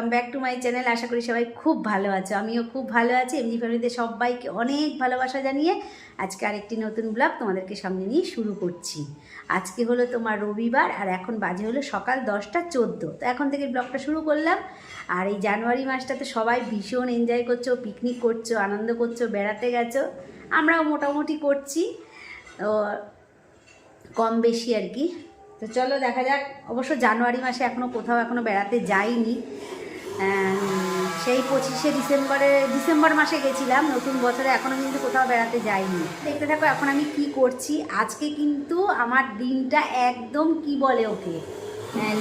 Welcome back to my channel আশা করি সবাই খুব ভালো আছো। আমিও খুব ভালো আছি। এমনি ফ্যামিলিতে সবাইকে অনেক ভালোবাসা জানিয়ে আজকে আরেকটি নতুন ব্লগ তোমাদেরকে সামনে নিয়ে শুরু করছি। আজকে হলো তোমার রবিবার, আর এখন বাজে হলো সকাল দশটা চোদ্দ। তো এখন থেকে ব্লগটা শুরু করলাম। আর এই জানুয়ারি মাসটাতে সবাই ভীষণ এনজয় করছ পিকনিক করছ, আনন্দ করছ, বেড়াতে গেছো। আমরাও মোটামুটি করছি। তো কম বেশি আর কি। তো চলো দেখা যাক। অবশ্য জানুয়ারি মাসে এখনও কোথাও এখনও বেড়াতে যাইনি। সেই পঁচিশে ডিসেম্বরে, ডিসেম্বর মাসে গেছিলাম, নতুন বছরে এখনও কিন্তু কোথাও বেড়াতে যাইনি। দেখতে থাকো, এখন আমি কি করছি? আজকে কিন্তু আমার দিনটা একদম কি বলে ওকে?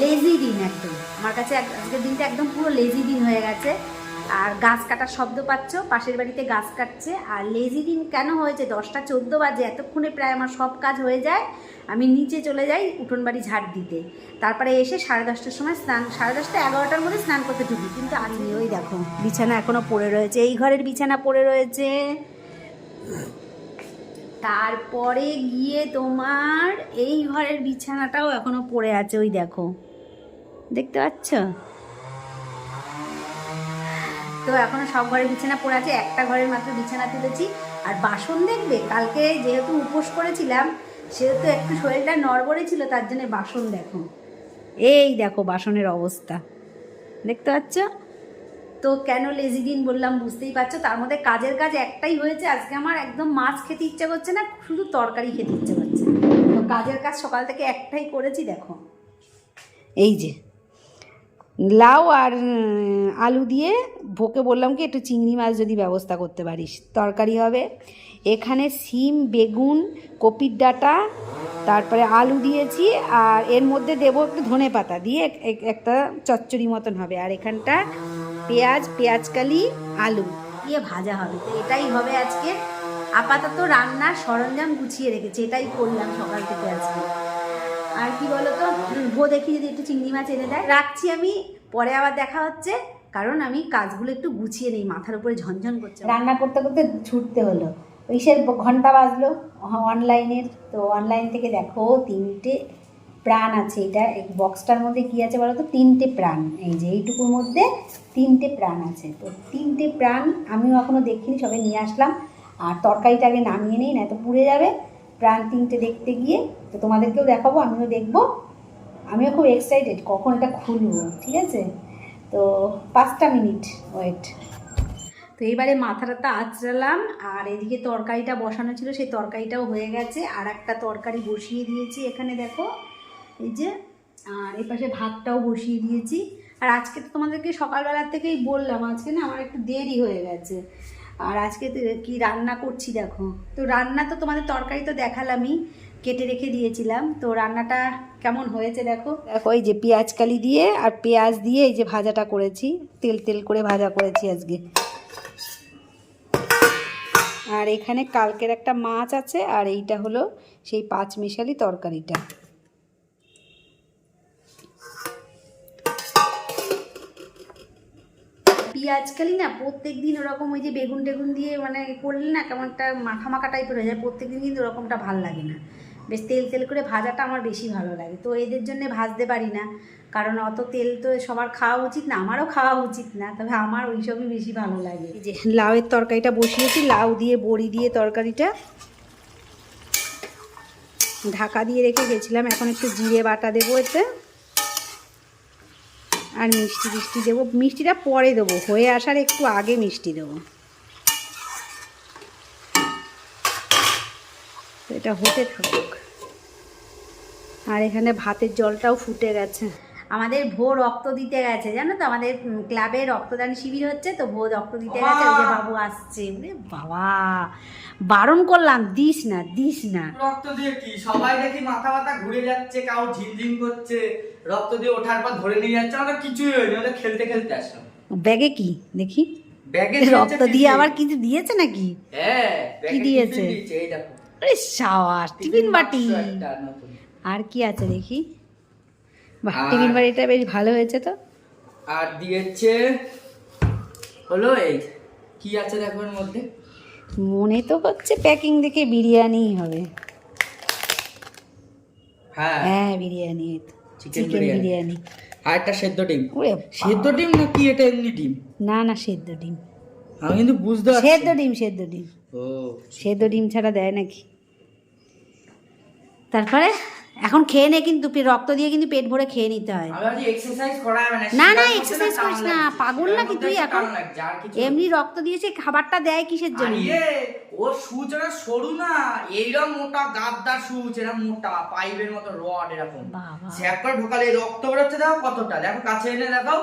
লেজি দিন একদম। আমার কাছে আজকের দিনটা একদম পুরো লেজি দিন হয়ে গেছে। আর গাছ কাটার শব্দ পাচ্ছ, পাশের বাড়িতে গাছ কাটছে, আর লেজি দিন কেন হয়েছে? দশটা চোদ্দ বাজে, এতক্ষণে প্রায় আমার সব কাজ হয়ে যায়। আমি নিচে চলে যাই উঠোন বাড়ি ঝাড় দিতে। তারপরে এসে সাড়ে দশটার সময় স্নান, সাড়ে দশটা এগারোটার মধ্যে স্নান করতে ঢুকি। কিন্তু আমি ওই দেখো, বিছানা এখনও পড়ে রয়েছে। এই ঘরের বিছানা পড়ে রয়েছে। তারপরে গিয়ে তোমার এই ঘরের বিছানাটাও এখনও পড়ে আছে, ওই দেখো। দেখতে পাচ্ছ? তো এখনও সব ঘরে বিছানা পড়ে আছে, একটা ঘরের মাত্র বিছানা তুলেছি। আর বাসন দেখবে? কালকে যেহেতু উপোস করেছিলাম, সেহেতু একটু শরীরটা নড়বড়ে ছিল, তার জন্য বাসন দেখো। এই দেখো বাসনের অবস্থা। দেখতে পাচ্ছ? তো কেন লেজি দিন বললাম, বুঝতেই পারছ? তার মধ্যে কাজের কাজ একটাই হয়েছে, আজকে আমার একদম মাছ খেতে ইচ্ছে করছে না, শুধু তরকারি খেতে ইচ্ছে করছে। তো কাজের কাজ সকাল থেকে একটাই করেছি, দেখো। এই যে লাউ আর আলু দিয়ে ভোকে বললাম কি, একটু চিংড়ি মাছ যদি ব্যবস্থা করতে পারিস। তরকারি হবে। এখানে সিম, বেগুন, কপির ডাঁটা, তারপরে আলু দিয়েছি, আর এর মধ্যে দেবো একটু ধনে পাতা দিয়ে এক- এক- একটা চচ্চড়ি মতন হবে। আর এখানটা পেঁয়াজ পেঁয়াজকালি আলু দিয়ে ভাজা হবে। তো এটাই হবে আজকে। আপাতত রান্নার সরঞ্জাম গুছিয়ে রেখেছি। এটাই করলাম সকাল থেকে আজকে। আর কি বলতো? ভো দেখি যদি একটু চিংড়ি মাছ এনে দেয়। রাখছি আমি, পরে আবার দেখা হচ্ছে। কারণ আমি কাজগুলো একটু গুছিয়ে নেই, মাথার উপরে ঝনঝন করছে রান্না করতে করতে ছুটতে হলো। ইসের ঘণ্টা বাজলো অনলাইনের তো অনলাইন থেকে দেখো, তিনটে প্রাণ আছে। এটা বক্সটার মধ্যে কি আছে বলো তো তিনটে প্রাণ। এই যে এইটুকুর মধ্যে তিনটে প্রাণ আছে। তো তিনটে প্রাণ আমিও এখনও দেখিনি, সবে নিয়ে আসলাম। আর তরকারিটা আগে নামিয়ে নিই, না তো পুড়ে যাবে। প্রাণ তিনটে দেখতে গিয়ে তো তোমাদেরকেও দেখাবো, আমিও দেখব। আমিও খুব এক্সাইটেড কখন এটা খুলবো, ঠিক আছে? তো পাঁচটা মিনিট ওয়েট তো এইবারে মাথাটা আঁচড়ালাম, আর এদিকে তরকারিটা বসানো ছিল, সেই তরকারিটাও হয়ে গেছে। আর একটা তরকারি বসিয়ে দিয়েছি এখানে, দেখো। এই যে, আর এই পাশে ভাতটাও বসিয়ে দিয়েছি। আর আজকে তো তোমাদেরকে সকালবেলার থেকেই বললাম, আজকে না আমার একটু দেরি হয়ে গেছে। আর আজকে কি রান্না করছি দেখো। তো রান্না তো তোমাদের তরকারি তো দেখালামই, কেটে রেখে দিয়েছিলাম। তো রান্নাটা কেমন হয়েছে দেখো? দেখো, এই যে পেঁয়াজ কালি দিয়ে আর পেঁয়াজ দিয়ে এই যে ভাজাটা করেছি। তেল তেল করে ভাজা করেছি আজকে। আর এখানে কালকের একটা মাছ আছে, আর এইটা হলো সেই পাঁচ মিশালি তরকারিটা। পেঁয়াজকালি না প্রত্যেক দিন ওরকম ওই যে বেগুন টেগুন দিয়ে মানে করলে না কেমন একটা মাখা টাইপের হয়ে যায়। প্রত্যেক দিন কিন্তু ওরকমটা ভালো লাগে না। বেশ তেল তেল করে ভাজাটা আমার বেশি ভালো লাগে। তো এদের জন্য ভাজতে পারি না। কারণ অত তেল তো সবার খাওয়া উচিত না, আমারও খাওয়া উচিত না। তবে আমার ওইসবই বেশি ভালো লাগে। যে লাউয়ের তরকারিটা বসিয়েছি, লাউ দিয়ে, বড়ি দিয়ে তরকারিটা। ঢাকা দিয়ে রেখে গেছিলাম। এখন একটু জিরে বাটা দেবো এতে। আর মিষ্টি মিষ্টি দেবো। মিষ্টিটা পরে দেবো। হয়ে আসার একটু আগে মিষ্টি দেবো। এটা হতে থাকুক। আর এখানে ভাতের জলটাও ফুটে গেছে। আমাদের ভো রক্ত দিতে গেছে জানো তো? আমাদের ক্লাবে রক্তদান শিবির হচ্ছে তো ভো রক্ত দিতে গেছে ওই যে বাবু আসছে। বাবা! বারণ করলাম দিস না দিস না। রক্ত দিয়ে কি? সবাই দেখি মাথা মাথা ঘুরে যাচ্ছে কাউ ঝিমঝিম করছে। রক্ত দিয়ে ওঠার পর ধরে নিয়ে যাচ্ছে আমাদের কিছুই হয়নি ওদের খেলতে খেলতে আসলাম। ব্যাগে কি? দেখি। ব্যাগে রক্ত দিয়ে আবার কিছু দিয়েছে নাকি? হ্যাঁ কি দিয়েছে? এই দেখো। আরে সাবাস টিফিন বাটি। আর কি আছে দেখি? টিফিন বাটিটা বেশ ভালো হয়েছে তো? আর দিয়েছে হলো এই কি আছে দেখো এর মধ্যে? মনে তো হচ্ছে প্যাকিং দেখে বিরিয়ানি হবে। হ্যাঁ। হ্যাঁ বিরিয়ানি চিকেন বিরিয়ানি। আর একটা সেদ্ধ ডিম। সেদ্ধ ডিম না কি এটা এমনি ডিম? না না সেদ্ধ ডিম। আমি কিন্তু বুঝতে পারছি। সেদ্ধ ডিম সেদ্ধ ডিম। ও সেদ্ধ ডিম ছাড়া দেয় নাকি? তারপরে? এখন খেয়ে নে কিন্তু রক্ত দিয়ে কিন্তু পেট ভরে খেয়ে নিতে হয়। এক্সারসাইজ হবে না না, টান করিস না, পাগল নাকি তুই এখন? এমনি রক্ত দিয়েছে খাবারটা দেয় কিসের জন্য? ও সুচ সরু না এইরকম মোটা গাদ্দার সুচ এরকম মোটা পাইপের মতো রড এরকম। স্যাপ ঢোকালে রক্ত বেরোচ্ছে দেখো কতটা। দেখো কাছে এনে দেখাও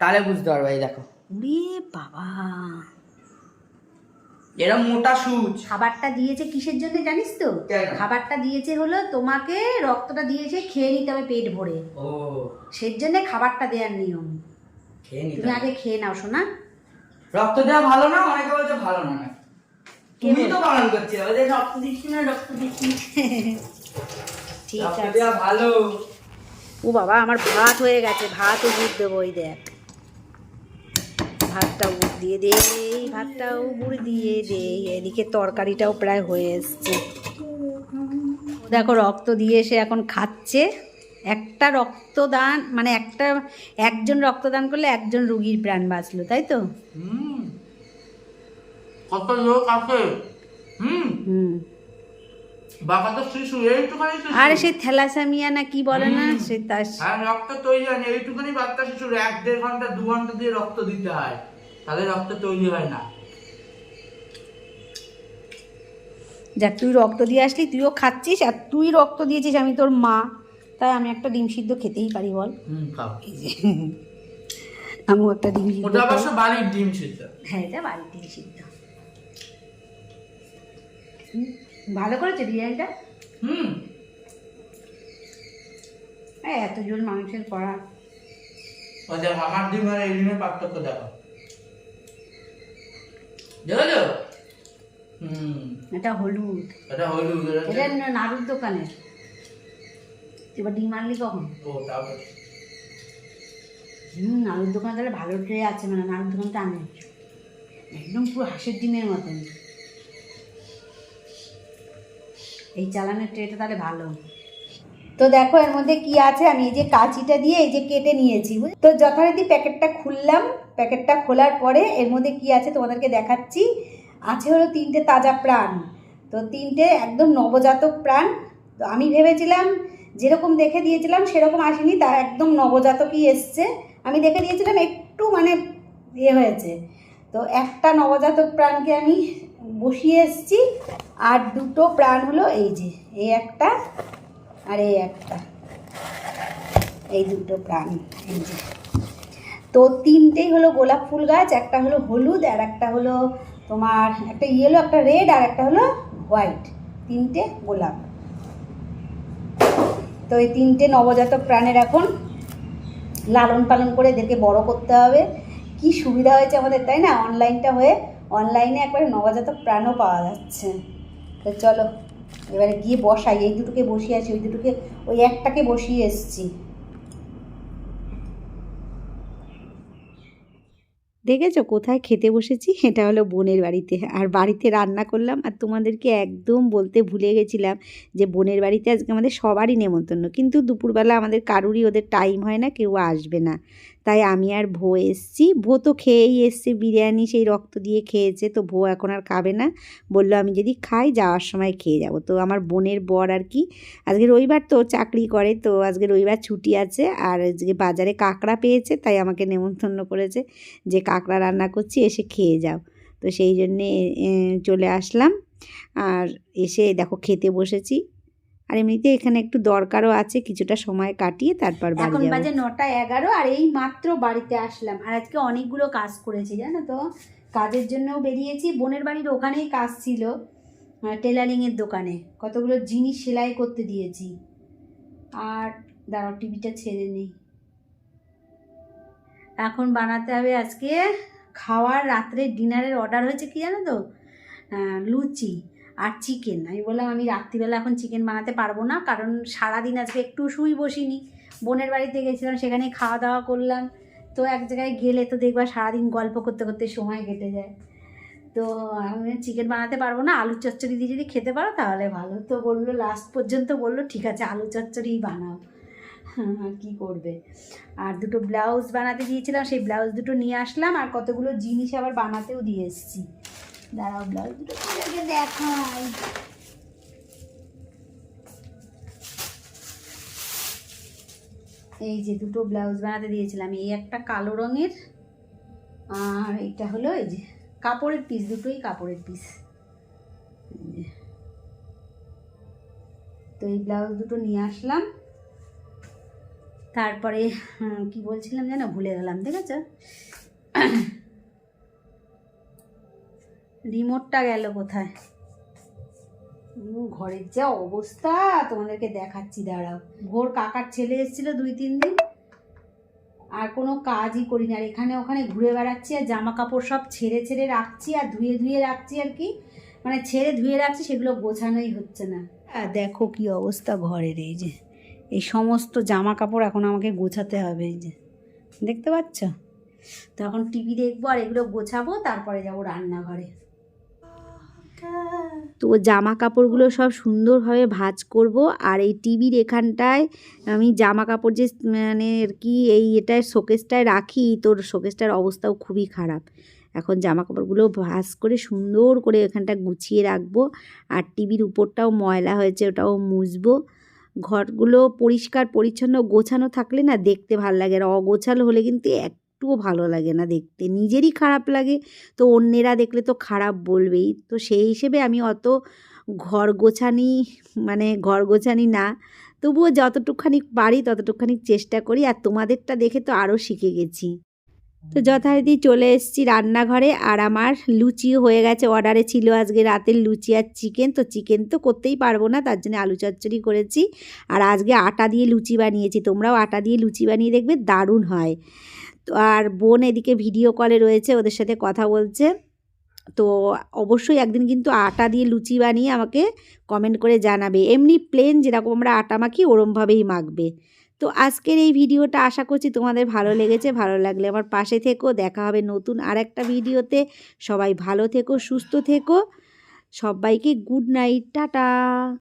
তাহলে বুঝতে পারবে এই দেখো। বাবা। এরকম মোটা সুচ। খাবারটা দিয়েছে কিসের জন্য জানিস তো? খাবারটা দিয়েছে হলো তোমাকে রক্তটা দিয়েছে খেয়ে নিতে হবে পেট ভরে। ও। সেই জন্য খাবারটা দেওয়ার নিয়ম। খেয়ে নিতে তুমি আগে খেয়ে নাও শোনা রক্ত দেওয়া ভালো না? অনেকে বলছে ভালো না। তুমি তো বারণ করছ ওই যে রক্ত দিচ্ছি না রক্ত দিচ্ছি। ঠিক আছে। ভালো। ও বাবা আমার ভাত হয়ে গেছে ভাত উপর দেবো ওই দেখ। ভাতটা উপর দিয়ে দে এই ভাতটাও উপর দিয়ে দে। এদিকে তরকারিটাও প্রায় হয়ে এসছে। দেখো রক্ত দিয়ে এসে এখন খাচ্ছে। একটা রক্তদান মানে একটা একজন রক্তদান করলে একজন রুগীর প্রাণ বাঁচলো তাই তো? কত লোক আছে? হুম। হুম। আরে সেই থ্যালাসামিয়া না কি বলে না সে তার হ্যাঁ রক্ত তৈরি হয় না বাচ্চা শিশুর এক দেড় ঘণ্টা দু ঘণ্টা দিয়ে রক্ত দিতে হয়। তাহলে রক্ত তৈরি হয় না। যাক তুই রক্ত দিয়ে আসলি তুইও খাচ্ছিস আর তুই রক্ত দিয়েছিস আমি তোর মা। তাই আমি একটা ডিম সিদ্ধ খেতেই পারি বল। আমিও একটা ডিম সিদ্ধ ওটা অবশ্য বাড়ির ডিম সিদ্ধ। হ্যাঁ এটা বাড়ির ডিম সিদ্ধ। ভালো করেছে বিরিয়ানিটা হুম। হ্যাঁ এতজন মানুষের করা আমার ডিম আর এই ডিমের পার্থক্য দেখো। দেখেছ? হুম। এটা হলুদ। এটা হলুদ এটা এটা হচ্ছে- না- নাড়ুর দোকানের। এবার ডিম আনলি কখন? ও তারপর হুম নাড়ুর দোকানে তাহলে ভালো ট্রে আছে মানে নাড়ুর দোকানটা আনে। একদম পুরো হাঁসের ডিমের মতন। এই চালানের ট্রেটা তাহলে ভালো। তো দেখো এর মধ্যে কি আছে? আমি এই যে কাঁচিটা দিয়ে এই যে কেটে নিয়েছি তো যথারীতি প্যাকেটটা খুললাম। প্যাকেটটা খোলার পরে এর মধ্যে কি আছে তোমাদেরকে দেখাচ্ছি। আছে হলো তিনটে তাজা প্রাণ। তো তিনটে একদম নবজাতক প্রাণ। তো আমি ভেবেছিলাম, যেরকম দেখে দিয়েছিলাম, সেরকম আসেনি, তার একদম নবজাতকই এসছে। আমি দেখে দিয়েছিলাম, একটু মানে ইয়ে হয়েছে। তো একটা নবজাতক প্রাণকে আমি বসিয়ে এসছি। আর দুটো প্রাণ হলো এই যে, এই একটা আর এই একটা। এই দুটো প্রাণ, এই যে। তো তিনটেই হলো গোলাপ ফুল গাছ, একটা হলো হলুদ আর একটা হলো তোমার একটা ইয়েলো একটা রেড আর একটা হলো হোয়াইট তিনটে গোলাপ। তো এই তিনটে নবজাতক প্রাণের এখন লালন পালন করে এদেরকে বড় করতে হবে। কি সুবিধা হয়েছে আমাদের, তাই না? অনলাইনটা হয়ে অনলাইনে একবারে নবজাতক প্রাণও পাওয়া যাচ্ছে। তো চলো, এবারে গিয়ে বসাই, এই দুটোকে বসিয়ে আছি, ওই দুটোকে, ওই একটাকে বসিয়ে এসছি। দেখেছ কোথায় খেতে বসেছি? এটা হলো বোনের বাড়িতে। আর বাড়িতে রান্না করলাম, আর তোমাদেরকে একদম বলতে ভুলে গেছিলাম যে বোনের বাড়িতে আজকে আমাদের সবারই নেমন্তন্ন। কিন্তু দুপুরবেলা আমাদের কারুরই ওদের টাইম হয় না, কেউ আসবে না। তাই আমি আর ভো এসছি। ভো তো খেয়েই এসছে, বিরিয়ানি সেই রক্ত দিয়ে খেয়েছে, তো ভো এখন আর খাবে না। বলল, আমি যদি খাই, যাওয়ার সময় খেয়ে যাব। তো আমার বোনের বর আর কি, আজকে রবিবার তো চাকরি করে, তো আজকে রবিবার ছুটি আছে, আর আজকে বাজারে কাঁকড়া পেয়েছে, তাই আমাকে নেমন্তন্ন করেছে যে, কাঁকড়া রান্না করছি, এসে খেয়ে যাও। তো সেই জন্যে চলে আসলাম। আর এসে দেখো, খেতে বসেছি। আর এমনিতে এখানে একটু দরকারও আছে কিছুটা সময় কাটিয়ে তারপর বাড়ি এখন। বাজে নটা এগারো আর এই মাত্র বাড়িতে আসলাম। আর আজকে অনেকগুলো কাজ করেছি জানো তো? কাজের জন্যও বেরিয়েছি বোনের বাড়ির ওখানেই কাজ ছিল টেলারিংয়ের দোকানে। কতগুলো জিনিস সেলাই করতে দিয়েছি। আর দাঁড়াও টিভিটা ছেড়ে নেই। এখন বানাতে হবে আজকে খাওয়ার রাত্রে ডিনারের অর্ডার হয়েছে কি জানো তো? লুচি। আর চিকেন আমি বললাম আমি রাত্রিবেলা এখন চিকেন বানাতে পারব না, কারণ সারাদিন আজকে একটু শুই বসিনি। বোনের বাড়িতে গেছিলাম, সেখানে খাওয়া দাওয়া করলাম। তো এক জায়গায় গেলে তো দেখবা সারাদিন গল্প করতে করতে সময় কেটে যায়। তো আমি চিকেন বানাতে পারব না আলু চচ্চড়ি দিয়ে যদি খেতে পারো তাহলে ভালো। তো বলল লাস্ট পর্যন্ত বলল, ঠিক আছে আলু চচ্চড়িই বানাও। কি করবে? আর দুটো ব্লাউজ বানাতে দিয়েছিলাম সেই ব্লাউজ দুটো নিয়ে আসলাম, আর কতগুলো জিনিস আবার বানাতেও দিয়ে এসেছি। দাঁড়াও ব্লাউজ দুটো তোমাদেরকে দেখাই। এই যে দুটো ব্লাউজ বানাতে দিয়েছিলাম, এই একটা কালো রঙের, আর এটা হলো এই যে কাপড়ের পিস দুটোই কাপড়ের পিস তো এই ব্লাউজ দুটো নিয়ে আসলাম। তারপরে কি বলছিলাম যেন? ভুলে গেলাম ঠিক আছে রিমোটটা গেল কোথায়? ঘরের যা অবস্থা তোমাদেরকে দেখাচ্ছি দাঁড়াও। ভোর কাকার ছেলে এসেছিল দুই তিন দিন। আর কোনো কাজই করি না আর এখানে ওখানে ঘুরে বেড়াচ্ছি আর জামা কাপড় সব ছেড়ে ছেড়ে রাখছি আর ধুয়ে ধুয়ে রাখছি আর কি। মানে ছেড়ে ধুয়ে রাখছি সেগুলো গোছানোই হচ্ছে না। আর দেখো কি অবস্থা ঘরের এই যে। এই সমস্ত জামা কাপড় এখন আমাকে গোছাতে হবে এই যে। দেখতে পাচ্ছ? তো এখন টিভি দেখব আর এগুলো গোছাবো তারপরে যাব রান্নাঘরে। তো জামা কাপড়গুলো সব সুন্দরভাবে ভাজ করব। আর এই টিভির এখানটায় আমি জামা কাপড় যে মানে আর কি এই এটায় শোকেসটায় রাখি, তোর শোকেসটার অবস্থাও খুবই খারাপ। এখন জামা কাপড়গুলো ভাঁজ করে সুন্দর করে এখানটা গুছিয়ে রাখব। আর টিভির উপরটাও ময়লা হয়েছে, ওটাও মুছবো। ঘরগুলো পরিষ্কার, পরিচ্ছন্ন, গোছানো থাকলে না দেখতে ভালো লাগে। আর অগোছালো হলে কিন্তু একটুও ভালো লাগে না দেখতে। নিজেরই খারাপ লাগে তো অন্যেরা দেখলে তো খারাপ বলবেই। তো সেই হিসেবে আমি অত ঘর গোছানি মানে ঘর গোছানি না। তবুও যতটুকখানি পারি ততটুকখানি চেষ্টা করি আর তোমাদেরটা দেখে তো আরও শিখে গেছি। তো যথারীতি চলে এসেছি রান্নাঘরে আর আমার লুচিও হয়ে গেছে। অর্ডারে ছিল আজকে রাতের লুচি আর চিকেন তো চিকেন তো করতেই পারব না তার জন্য আলু চচ্চড়ি করেছি। আর আজকে আটা দিয়ে লুচি বানিয়েছি তোমরাও আটা দিয়ে লুচি বানিয়ে দেখবে দারুণ হয়। তো আর বোন এদিকে ভিডিও কলে রয়েছে, ওদের সাথে কথা বলছে। তো অবশ্যই একদিন কিন্তু আটা দিয়ে লুচি বানিয়ে আমাকে কমেন্ট করে জানাবে। এমনি প্লেন যেরকম আমরা আটা মাখি, ওরমভাবেই মাখবে। তো আজকের এই ভিডিওটা আশা করছি তোমাদের ভালো লেগেছে, ভালো লাগলে আমার পাশে থেকো, দেখা হবে নতুন আর একটা ভিডিওতে সবাই ভালো থেকো, সুস্থ থেকো। সবাইকে গুড নাইট টাটা।